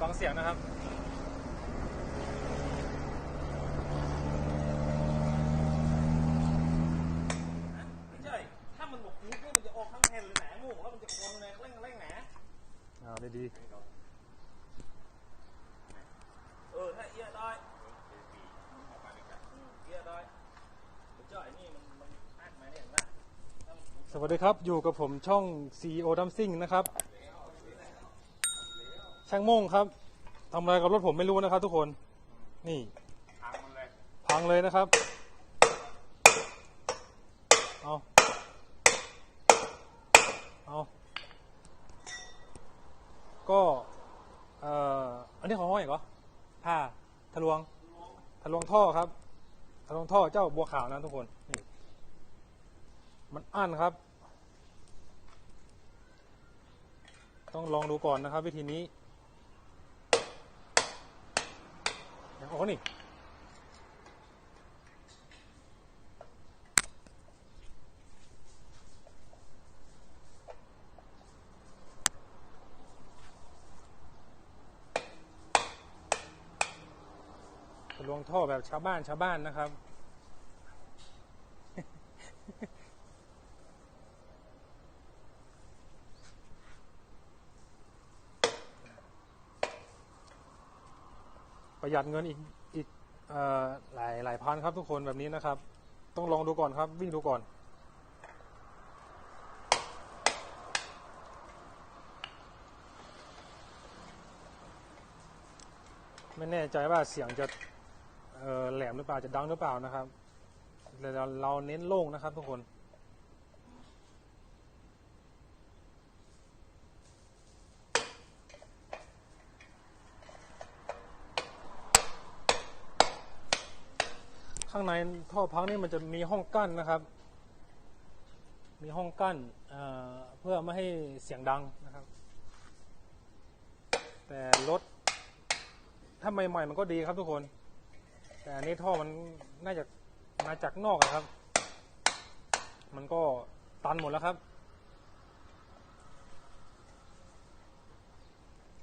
ฟังเสียงนะครับไม่ใช่ถ้ามันบอกคูดนี่มันจะออกทั้งแผ่นเลยแหนหมูแล้วมันจะคอนแรงเร่งเร่งแหนอ่าดีเออถ้าเอียได้เอียได้เจ้าไอ้นี่มันมันอัดมาเนี่ยเห็นปะถ้ามันคูดๆสวัสดีครับ อยู่กับผมช่อง CEO ดัมซิ่งนะครับ ช่างโม่งครับทำอะไรกับรถผมไม่รู้นะครับ ทุกคน นี่พังมันเลยพังเลยนะครับ เอาเอาก็เอ่ออันนี้ของห้อยเหรอผ้าทะลวงทะลวงท่อครับทะลวงท่อเจ้าบัวขาวนะทุกคนนี่มันอั้นครับ ต้องลองดูก่อนนะครับ วิธีนี้ เดี๋อนี่ลวงท่อแบบชาวบ้านชาวบ้านนะครับ ประหยัดเงินอีกอีกอหลายหลายพันครับทุกคนแบบนี้นะครับ ต้องลองดูก่อนครับวิ่งดูก่อน ไม่แน่ใจว่าเสียงจะแหลมหรือเปล่าจะดังหรือเปล่านะครับเราเน้นโล่งนะครับทุกคน ข้างในท่อพักนี่มันจะมีห้องกั้นนะครับ มีห้องกั้นเเพื่อไม่ให้เสียงดังนะครับ แต่รถถ้าใหม่ๆมันก็ดีครับทุกคน แต่อันนี้ท่อมันน่าจะมาจากนอกอะครับ มันก็ตันหมดแล้วครับ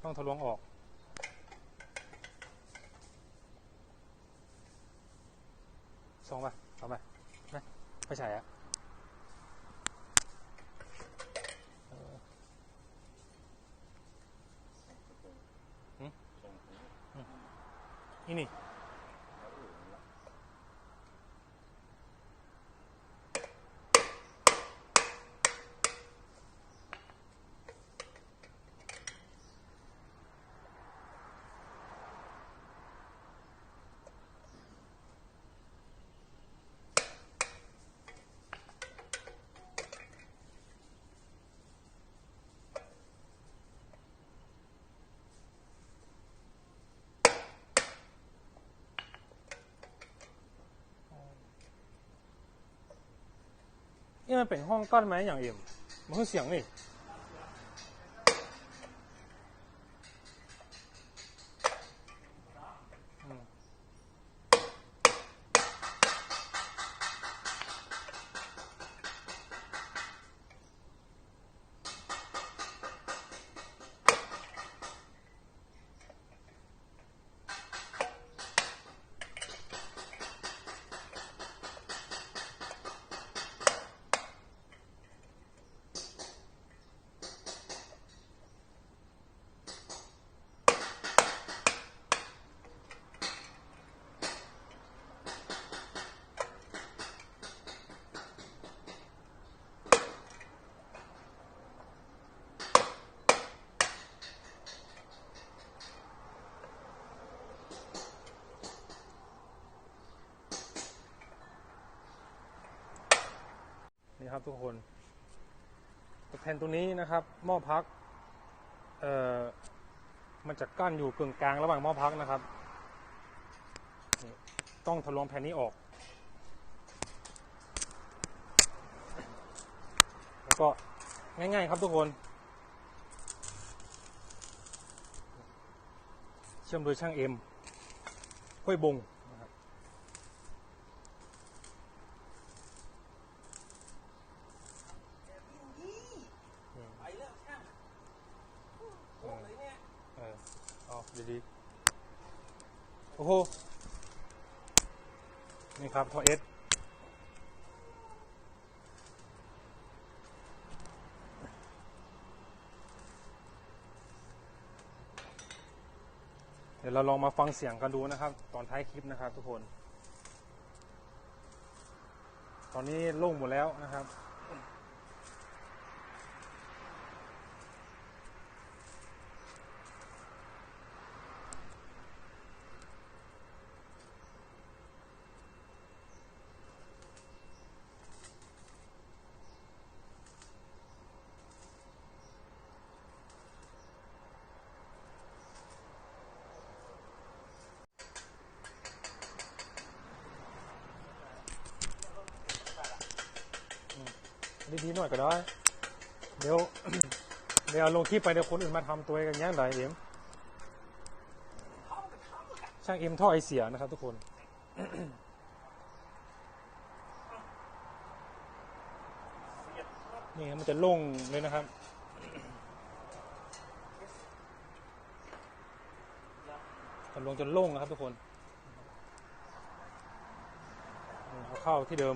ต้องทะลวงออก สองป่ะสองป่ะไม่ไม่ใช่อะออหึอืมนี่นี่ นี่มันเป็นห้องก้อนไม้อย่างเอ็มมันคือเสียงนี่ ครับ ทุกคนแผ่นตัวนี้นะครับ หม้อพักเอ่อมันจะกั้นอยู่กึ่งกลางระหว่างหม้อพักนะครับ ต้องทะลวงแผ่นนี้ออก แล้วก็ง่าย ๆ ครับทุกคน เชื่อมโดยช่างเอ็มห้วยบงนะครับ ไปแล้วช่างโอ้เลยเนี่ย เออเอา ดีๆ โอ้โห นี่ครับท่อเอสเดี๋ยวเราลองมาฟังเสียงกันดูนะครับ ตอนท้ายคลิปนะครับทุกคน ตอนนี้โล่งหมดแล้วนะครับ ดีๆหน่อยก็ได้ เดี๋ยว เดี๋ยวลงคลิปไปเดี๋ยวคนอื่นมาทำตัวกันย่างไรเอ็มช่างเอ็มท่อไอเสียนะครับทุกคนนี่ครับมันจะโล่งเลยนะครับจะลงจนโล่งนะครับทุกคนเอาเข้าที่เดิม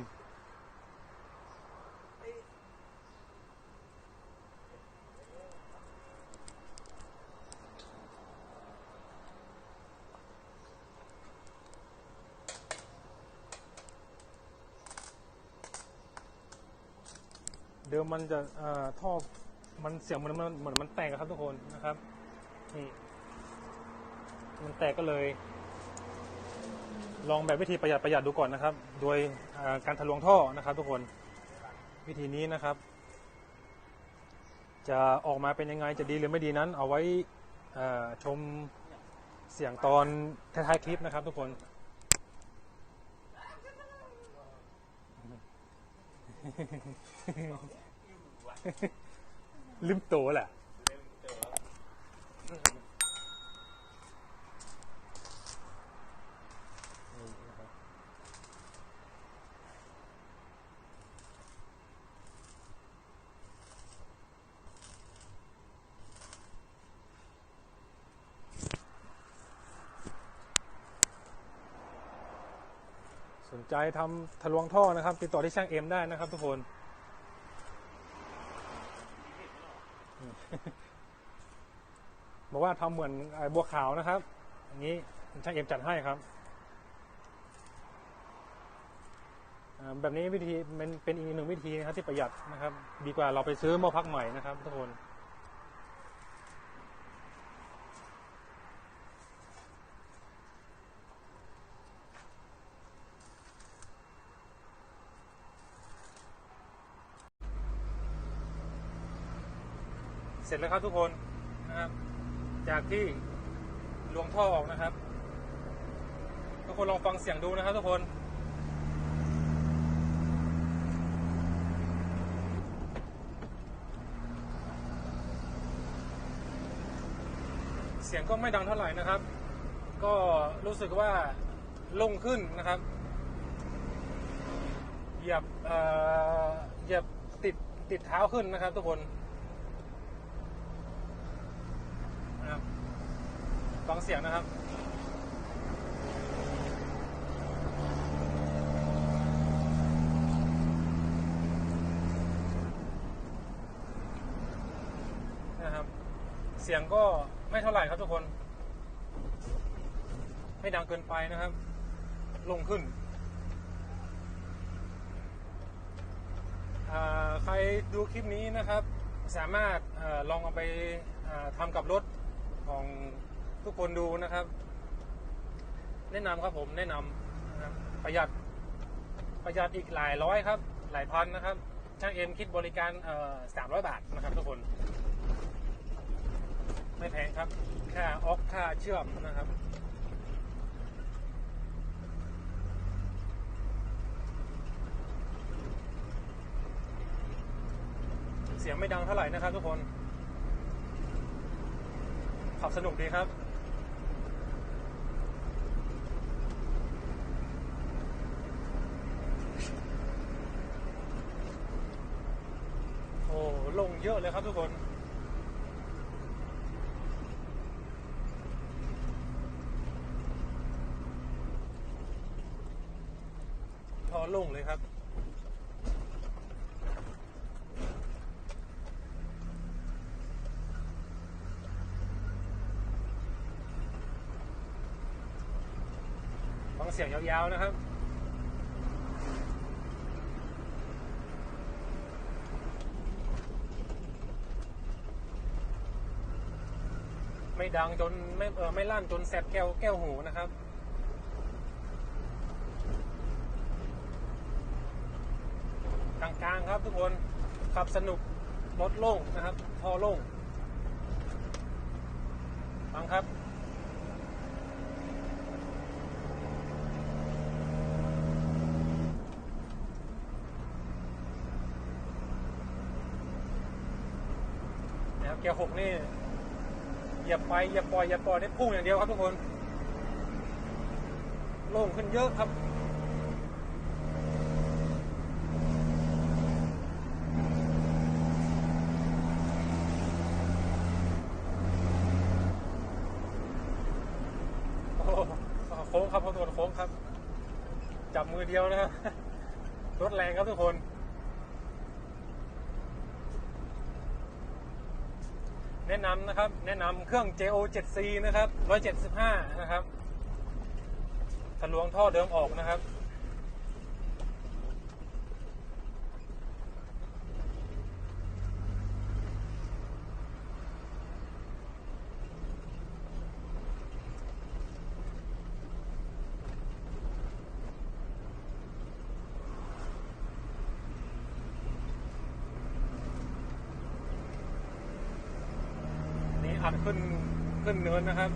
เดิมมันจะท่อมันเสียงมันมันเหมือนมันแตกครับทุกคนนะครับนี่มันแตกก็เลย ลองแบบวิธีประหยัดประหยัดดูก่อนนะครับ โดยการทะลวงท่อนะครับ ทุกคนวิธีนี้นะครับ จะออกมาเป็นยังไงจะดีหรือไม่ดีนั้น เอาไว้ชมเสียงตอนท้ายๆคลิปนะครับ ทุกคน ลืมตัวแหละ สนใจทำทะลวงท่อนะครับ ติดต่อที่ช่างเอ็มได้นะครับ ทุกคนบอกว่าทำเหมือนไอ้บัวขาวนะครับอย่างนี้ช่างเอ็มจัดให้ครับแบบนี้วิธีมันเป็นอีกหนึ่งวิธีนะครับที่ประหยัดนะครับ ดีกว่าเราไปซื้อหม้อพักใหม่นะครับทุกคน เสร็จแล้วครับทุกคนนะครับ จากที่ลวงท่อออกนะครับ ทุกคนลองฟังเสียงดูนะครับทุกคนเสียงก็ไม่ดังเท่าไหร่นะครับ ก็รู้สึกว่าล่งขึ้นนะครับ เหยียบเอ่อเหยียบติดติดเท้าขึ้นนะครับทุกคน นะครับ ฟังเสียงนะครับนะครับ เสียงก็ไม่เท่าไหร่ครับทุกคน ไม่ดังเกินไปนะครับ ลงขึ้นใครดูคลิปนี้นะครับ สามารถอาลองเอาไปาทำกับรถของ ทุกคนดูนะครับ แนะนำครับผมแนะนำนะครับประหยัดประหยัดอีกหลายร้อยครับ หลายพันนะครับ ช่างเอ็มคิดบริการสามร้อยบาทนะครับ ทุกคน ไม่แพงครับ ค่าออกค่าเชื่อมนะครับเสียงไม่ดังเท่าไหร่นะครับทุกคน ขับสนุกดีครับ ลงเยอะเลยครับทุกคนพอลงเลยครับฟังเสียงยาวๆนะครับ ดังจนไม่เออไม่ลั่นจนแสบแก้วแก้วหูนะครับ กลางๆครับทุกคนขับสนุกรถโล่งนะครับท่อโล่งฟังครับนะครับเกียร์หกนี่ อย่าไปอย่าปล่อยอย่าปล่อยได้พุ่งอย่างเดียวครับทุกคน โล่งขึ้นเยอะครับโค้งครับทุกคนโค้งครับ จับมือเดียวนะครับรถแรงครับทุกคน แนะครับ แนะนำเครื่อง JO 7C นะครับ175 นะครับทะลวงท่อเดิมออกนะครับ นี่อัดขึ้นขึ้นเนินนะครับ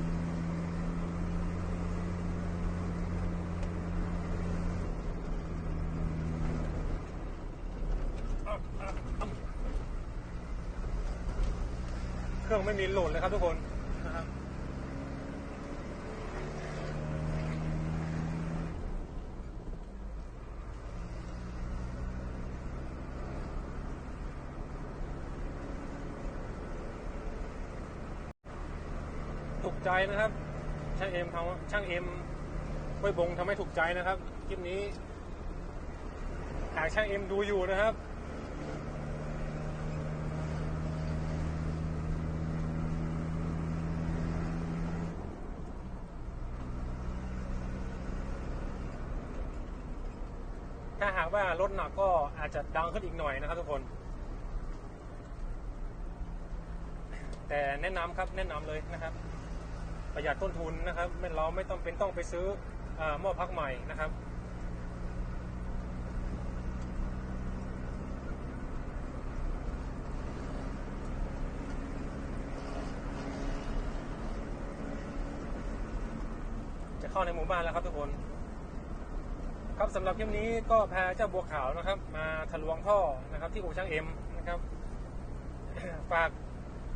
เครื่องไม่มีโหลดเลยครับทุกคนนะครับถูก ใจนะครับ ช่างเอ็มทำช่างเอ็มห้วยบงทำให้ถูกใจนะครับคลิปนี้ หากช่างเอ็มดูอยู่นะครับ ถ้าหากว่ารถหนักก็อาจจะดังขึ้นอีกหน่อยนะครับทุกคน แต่แนะนำครับแนะนำเลยนะครับ ประหยัดต้นทุนนะครับไม่เราไม่ต้องเป็นต้องไปซื้ออาหม้อพักใหม่นะครับ จะเข้าในหมู่บ้านแล้วครับทุกคน ครับสำหรับคลิปนี้ก็พาเจ้าบัวขาวนะครับ มาทะลวงท่อนะครับที่อู่ช่างเอ็มนะครับ ฝาก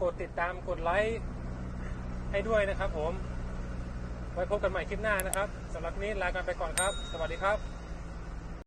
กดติดตามกดไลค์ ให้ด้วยนะครับผม ไว้พบกันใหม่คลิปหน้านะครับสำหรับนี้ลากันไปก่อนครับ สวัสดีครับ